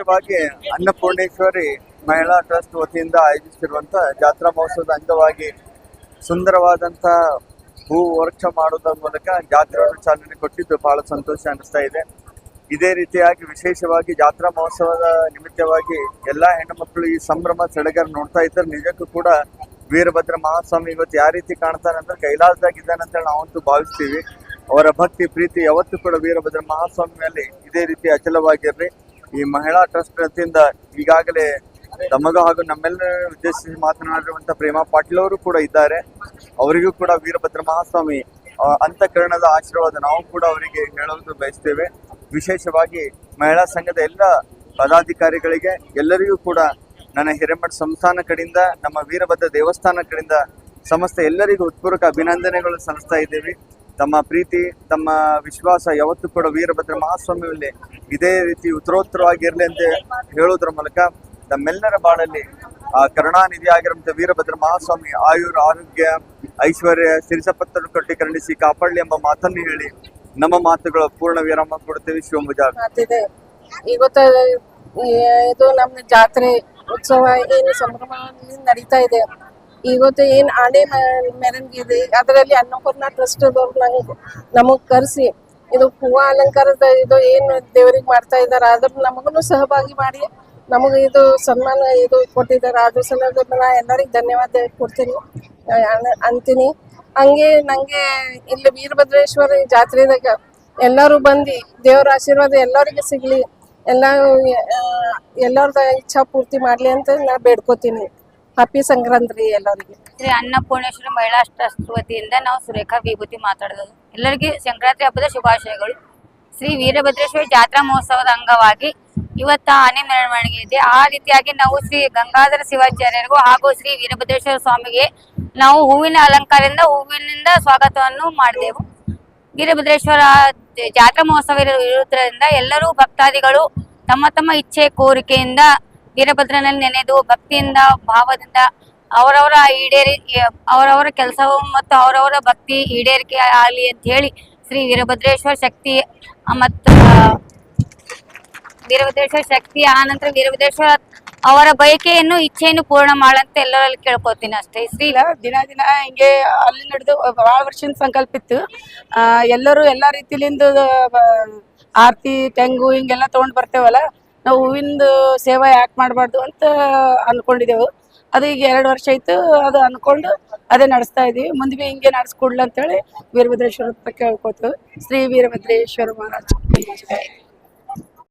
ವಿಶೇಷವಾಗಿ ಅನ್ನಪೂರ್ಣೇಶ್ವರಿ ಮಹಿಳಾ ಟ್ರಸ್ಟ್ ವತಿಯಿಂದ ಆಯೋಜಿಸಿರುವಂತಹ ಜಾತ್ರಾ ಮಹೋತ್ಸವದ ಅಂಗವಾಗಿ ಸುಂದರವಾದಂತಹ ಹೂ ವರ್ಕ್ಷ ಮಾಡುವುದರ ಮೂಲಕ ಜಾತ್ರೆಯನ್ನು ಚಾಲನೆ ಕೊಟ್ಟಿದ್ದು ಬಹಳ ಸಂತೋಷ ಅನಿಸ್ತಾ ಇದೆ. ಇದೇ ರೀತಿಯಾಗಿ ವಿಶೇಷವಾಗಿ ಜಾತ್ರಾ ಮಹೋತ್ಸವದ ನಿಮಿತ್ತವಾಗಿ ಎಲ್ಲಾ ಹೆಣ್ಣುಮಕ್ಕಳು ಈ ಸಂಭ್ರಮ ಸಡಗರ ನೋಡ್ತಾ ಇದ್ದಾರೆ. ನಿಜಕ್ಕೂ ಕೂಡ ವೀರಭದ್ರ ಮಹಾಸ್ವಾಮಿ ಇವತ್ತು ಯಾವ ರೀತಿ ಕಾಣ್ತಾನೆ ಅಂದ್ರೆ ಕೈಲಾಸದಾಗಿದ್ದಾನೆ ಅಂತ ನಾವಂತೂ ಭಾವಿಸ್ತೀವಿ. ಅವರ ಭಕ್ತಿ, ಪ್ರೀತಿ ಯಾವತ್ತೂ ಕೂಡ ವೀರಭದ್ರ ಮಹಾಸ್ವಾಮಿ ಮೇಲೆ ಇದೇ ರೀತಿ ಅಚಲವಾಗಿರ್ಲಿ. ಈ ಮಹಿಳಾ ಟ್ರಸ್ಟ್ ವತಿಯಿಂದ ಈಗಾಗಲೇ ತಮಗೂ ಹಾಗೂ ನಮ್ಮೆಲ್ಲರ ಉದ್ದೇಶಿಸಿ ಮಾತನಾಡಿರುವಂತ ಪ್ರೇಮಾ ಪಾಟೀಲ್ ಅವರು ಕೂಡ ಇದ್ದಾರೆ. ಅವರಿಗೂ ಕೂಡ ವೀರಭದ್ರ ಮಹಾಸ್ವಾಮಿ ಅಂತಃಕರಣದ ಆಶೀರ್ವಾದ ನಾವು ಕೂಡ ಅವರಿಗೆ ಹೇಳೋದು ಬಯಸ್ತೇವೆ. ವಿಶೇಷವಾಗಿ ಮಹಿಳಾ ಸಂಘದ ಎಲ್ಲ ಪದಾಧಿಕಾರಿಗಳಿಗೆ, ಎಲ್ಲರಿಗೂ ಕೂಡ ನನ್ನ ಹಿರೇಮಠ ಸಂಸ್ಥಾನ ಕಡೆಯಿಂದ, ನಮ್ಮ ವೀರಭದ್ರ ದೇವಸ್ಥಾನ ಕಡೆಯಿಂದ ಸಮಸ್ತ ಎಲ್ಲರಿಗೂ ಉತ್ಪೂರ್ವಕ ಅಭಿನಂದನೆಗಳು ಸಲ್ಲಿಸ್ತಾ ಇದ್ದೇವೆ. ತಮ್ಮ ಪ್ರೀತಿ, ತಮ್ಮ ವಿಶ್ವಾಸ ಯಾವತ್ತೂ ಕೂಡ ವೀರಭದ್ರ ಮಹಾಸ್ವಾಮಿಯಲ್ಲಿ ಇದೇ ರೀತಿ ಉತ್ತರೋತ್ತರವಾಗಿರ್ಲಿ ಅಂತ ಹೇಳೋದ್ರ ಮೂಲಕ ನಮ್ಮೆಲ್ಲರ ಬಾಳಲ್ಲಿ ಆ ಕರುಣಾನಿಧಿ ಆಗಿರುವಂತ ವೀರಭದ್ರ ಮಹಾಸ್ವಾಮಿ ಆಯುರ್ ಆರೋಗ್ಯ, ಐಶ್ವರ್ಯ ಸಿರಿಸಪತ್ತನ್ನು ಕಟ್ಟಿ ಕರುಣಿಸಿ ಕಾಪಾಡಲಿ ಎಂಬ ಮಾತನ್ನು ಹೇಳಿ ನಮ್ಮ ಮಾತುಗಳ ಪೂರ್ಣ ವಿರಾಮ ಕೊಡುತ್ತೇವೆ ಶಿವಮೊಗ್ಗ ಇವತ್ತು ಇದು ನಮ್ಮ ಜಾತ್ರೆ ಉತ್ಸವ ಏನು ಸಂಭ್ರಮದಲ್ಲಿ ನಡೀತಾ ಇದೆ. ಇವತ್ತು ಏನ್ ಮ- ಮೆರವಣಿಗೆ ಇದೆ, ಅದರಲ್ಲಿ ಅನ್ನಪೂರ್ಣ ಟ್ರಸ್ಟ್ ನಂಗೆ ನಮಗ್ ಕರೆಸಿ. ಇದು ಹೂವ ಅಲಂಕಾರದ ಇದು ಏನು ದೇವರಿಗೆ ಮಾಡ್ತಾ ಇದಾರೆ ಅದ್ರ ನಮಗೂ ಸಹಭಾಗಿ ಮಾಡಿ, ನಮಗೆ ಇದು ಸನ್ಮಾನ ಇದು ಕೊಟ್ಟಿದ್ದಾರೆ. ಅದ್ರ ಸಲುವಾಗಿ ನಾ ಎಲ್ಲರಿಗೆ ಧನ್ಯವಾದ ಕೊಡ್ತೀನಿ ಅಂತೀನಿ. ಹಂಗೆ ನಂಗೆ ಇಲ್ಲಿ ವೀರಭದ್ರೇಶ್ವರ ಜಾತ್ರೆದಾಗ ಎಲ್ಲರೂ ಬಂದು ದೇವರ ಆಶೀರ್ವಾದ ಎಲ್ಲರಿಗೂ ಸಿಗಲಿ ಎಲ್ಲ ಎಲ್ಲರದ ಇಚ್ಛಾ ಪೂರ್ತಿ ಮಾಡ್ಲಿ ಅಂತ ನಾ ಬೇಡ್ಕೋತೀನಿ. ಹ್ಯಾಪಿ ಸಂಕ್ರಾಂತಿ ಎಲ್ಲರಿಗೆ. ಶ್ರೀ ಅನ್ನಪೂರ್ಣೇಶ್ವರ ಮಹಿಳಾ ಟ್ರಸ್ಟ್ ನಾವು ಸುರೇಖಾ ವಿಭೂತಿ ಮಾತಾಡೋದು. ಎಲ್ಲರಿಗೆ ಸಂಕ್ರಾಂತಿ ಹಬ್ಬದ ಶುಭಾಶಯಗಳು. ಶ್ರೀ ವೀರಭದ್ರೇಶ್ವರಿ ಜಾತ್ರಾ ಮಹೋತ್ಸವದ ಅಂಗವಾಗಿ ಇವತ್ತ ಆನೆ ಮೆರವಣಿಗೆ ಇದೆ. ಆ ರೀತಿಯಾಗಿ ನಾವು ಶ್ರೀ ಗಂಗಾಧರ ಶಿವಾಚಾರ್ಯರಿಗೂ ಹಾಗೂ ಶ್ರೀ ವೀರಭದ್ರೇಶ್ವರ ಸ್ವಾಮಿಗೆ ನಾವು ಹೂವಿನ ಅಲಂಕಾರದಿಂದ, ಹೂವಿನಿಂದ ಸ್ವಾಗತವನ್ನು ಮಾಡಿದೆವು. ವೀರಭದ್ರೇಶ್ವರ ಜಾತ್ರಾ ಮಹೋತ್ಸವ ಇರು- ಇರುವುದರಿಂದ ಎಲ್ಲರೂ ಭಕ್ತಾದಿಗಳು ತಮ್ಮ ತಮ್ಮ ಇಚ್ಛೆ, ಕೋರಿಕೆಯಿಂದ ವೀರಭದ್ರನಲ್ಲಿ ನೆನೆದು ಭಕ್ತಿಯಿಂದ ಭಾವದಿಂದ ಅವರವರ ಈಡೇರಿ ಅವರವರ ಕೆಲಸವು ಮತ್ತು ಅವರವರ ಭಕ್ತಿ ಈಡೇರಿಕೆ ಆಗಲಿ ಅಂತ ಹೇಳಿ ಶ್ರೀ ವೀರಭದ್ರೇಶ್ವರ ಶಕ್ತಿ ಮತ್ತು ವೀರಭದ್ರೇಶ್ವರ ಶಕ್ತಿ ಆನಂತರ ವೀರಭದ್ರೇಶ್ವರ ಅವರ ಬಯಕೆಯನ್ನು ಇಚ್ಛೆಯನ್ನು ಪೂರ್ಣ ಮಾಡಂತ ಎಲ್ಲರಲ್ಲಿ ಕೇಳ್ಕೊತೀನಿ ಅಷ್ಟೇ. ಶ್ರೀ ದಿನ ದಿನ ಹಿಂಗೆ ಅಲ್ಲಿ ನಡೆದು ಭಾಳ ವರ್ಷದ ಸಂಕಲ್ಪ ಇತ್ತು. ಆ, ಎಲ್ಲರೂ ಎಲ್ಲಾ ರೀತಿಲಿಂದ ಆರತಿ ತೆಂಗು ಹಿಂಗೆಲ್ಲ ತಗೊಂಡ್ ಬರ್ತೇವಲ್ಲ ನಾವು ಹೂವಿಂದು ಸೇವೆ ಯಾಕೆ ಮಾಡಬಾರ್ದು ಅಂತ ಅನ್ಕೊಂಡಿದ್ದೆವು ಅದು ಈಗ ಎರಡು ವರ್ಷ ಆಯ್ತು, ಅದು ಅನ್ಕೊಂಡು ಅದೇ ನಡೆಸ್ತಾ ಇದೀವಿ. ಮುಂದೆ ಬಿ ಹಿಂಗೆ ನಡೆಸ್ಕೊಡ್ಲಿ ಅಂತೇಳಿ ವೀರಭದ್ರೇಶ್ವರ ಕೇಳ್ಕೊತೀವಿ ಶ್ರೀ ವೀರಭದ್ರೇಶ್ವರ ಮಹಾರಾಜ್.